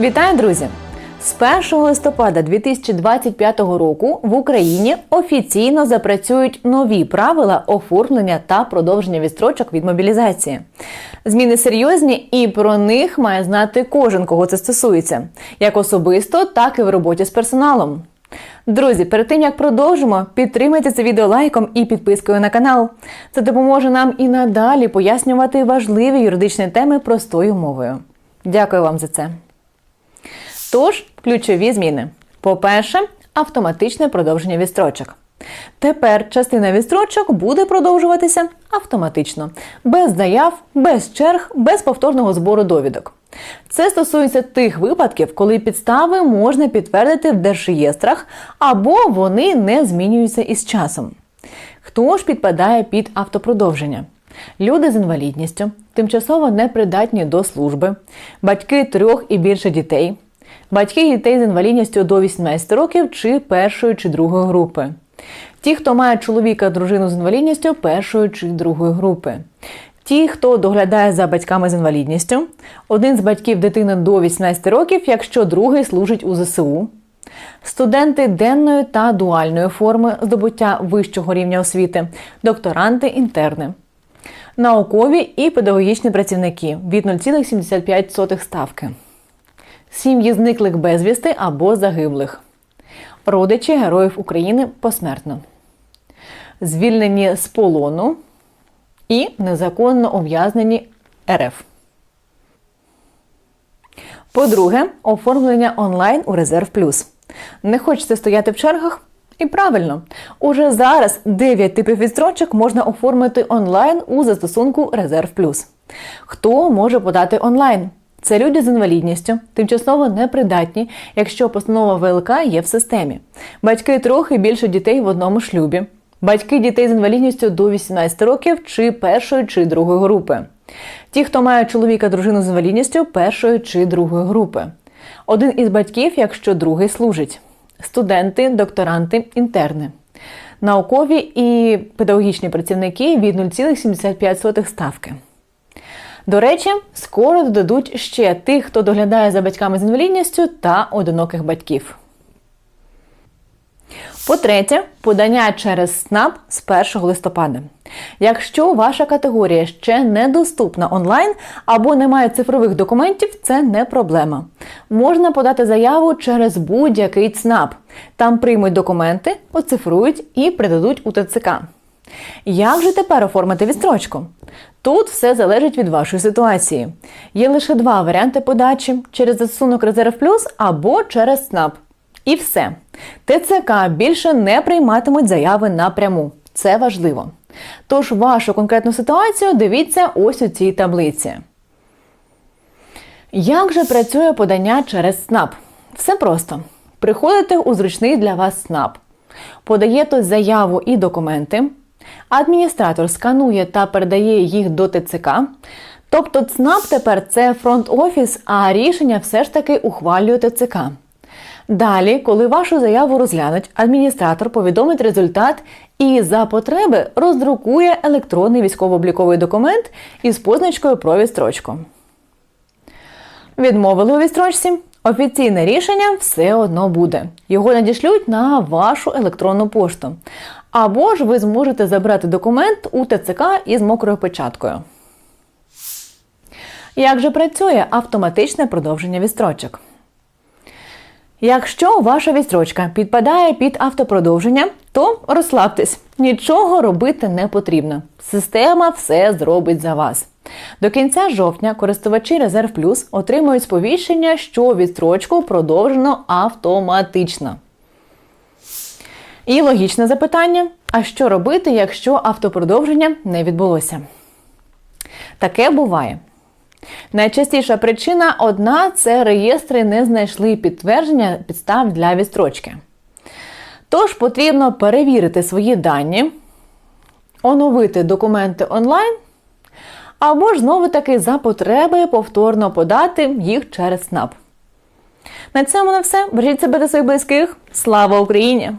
Вітаю, друзі! З 1 листопада 2025 року в Україні офіційно запрацюють нові правила оформлення та продовження відстрочок від мобілізації. Зміни серйозні, і про них має знати кожен, кого це стосується, як особисто, так і в роботі з персоналом. Друзі, перед тим як продовжимо, підтримайте це відео лайком і підпискою на канал. Це допоможе нам і надалі пояснювати важливі юридичні теми простою мовою. Дякую вам за це. Тож, ключові зміни. По-перше, автоматичне продовження відстрочок. Тепер частина відстрочок буде продовжуватися автоматично, без заяв, без черг, без повторного збору довідок. Це стосується тих випадків, коли підстави можна підтвердити в держреєстрах або вони не змінюються із часом. Хто ж підпадає під автопродовження? Люди з інвалідністю, тимчасово непридатні до служби, батьки трьох і більше дітей, батьки дітей з інвалідністю до 18 років чи першої чи другої групи. Ті, хто має чоловіка, дружину з інвалідністю першої чи другої групи. Ті, хто доглядає за батьками з інвалідністю, один з батьків дитини до 18 років, якщо другий служить у ЗСУ, студенти денної та дуальної форми здобуття вищого рівня освіти, докторанти, інтерни, наукові і педагогічні працівники від 0,75 ставки, сім'ї зниклих безвісти або загиблих, родичі героїв України посмертно, звільнені з полону і незаконно ув'язнені РФ. По-друге, оформлення онлайн у Резерв Плюс. Не хочете стояти в чергах? І правильно, уже зараз 9 типів відстрочок можна оформити онлайн у застосунку Резерв Плюс. Хто може подати онлайн? Це люди з інвалідністю, тимчасово непридатні, якщо постанова ВЛК є в системі, батьки трохи більше дітей в одному шлюбі, батьки дітей з інвалідністю до 18 років чи першої чи другої групи, ті, хто має чоловіка дружину з інвалідністю першої чи другої групи, один із батьків, якщо другий служить, студенти, докторанти, інтерни. Наукові і педагогічні працівники від 0,75 ставки. До речі, скоро додадуть ще тих, хто доглядає за батьками з інвалідністю та одиноких батьків. По-третє, подання через СНАП з 1 листопада. Якщо ваша категорія ще недоступна онлайн або не має цифрових документів, це не проблема. Можна подати заяву через будь-який ЦНАП. Там приймуть документи, оцифрують і придадуть у ТЦК. Як же тепер оформити відстрочку? Тут все залежить від вашої ситуації. Є лише два варіанти подачі через застосунок Резерв Плюс або через СНАП. І все. ТЦК більше не прийматимуть заяви напряму. Це важливо. Тож вашу конкретну ситуацію дивіться ось у цій таблиці. Як же працює подання через СНАП? Все просто. Приходите у зручний для вас СНАП, подаєте заяву і документи. Адміністратор сканує та передає їх до ТЦК. Тобто ЦНАП тепер це фронт-офіс, а рішення все ж таки ухвалює ТЦК. Далі, коли вашу заяву розглянуть, адміністратор повідомить результат і за потреби роздрукує електронний військово-обліковий документ із позначкою про відстрочку. Відмовили у відстрочці. Офіційне рішення все одно буде. Його надішлють на вашу електронну пошту. Або ж ви зможете забрати документ у ТЦК із мокрою печаткою. Як же працює автоматичне продовження відстрочок? Якщо ваша відстрочка підпадає під автопродовження, то розслабтесь, нічого робити не потрібно. Система все зробить за вас. До кінця жовтня користувачі Резерв Плюс отримують сповіщення, що відстрочку продовжено автоматично. І логічне запитання: а що робити, якщо автопродовження не відбулося? Таке буває. Найчастіша причина одна це реєстри не знайшли підтвердження підстав для відстрочки. Тож потрібно перевірити свої дані, оновити документи онлайн, або ж знову таки за потреби повторно подати їх через СНАП. На цьому на все. Бережіть себе та своїх близьких. Слава Україні!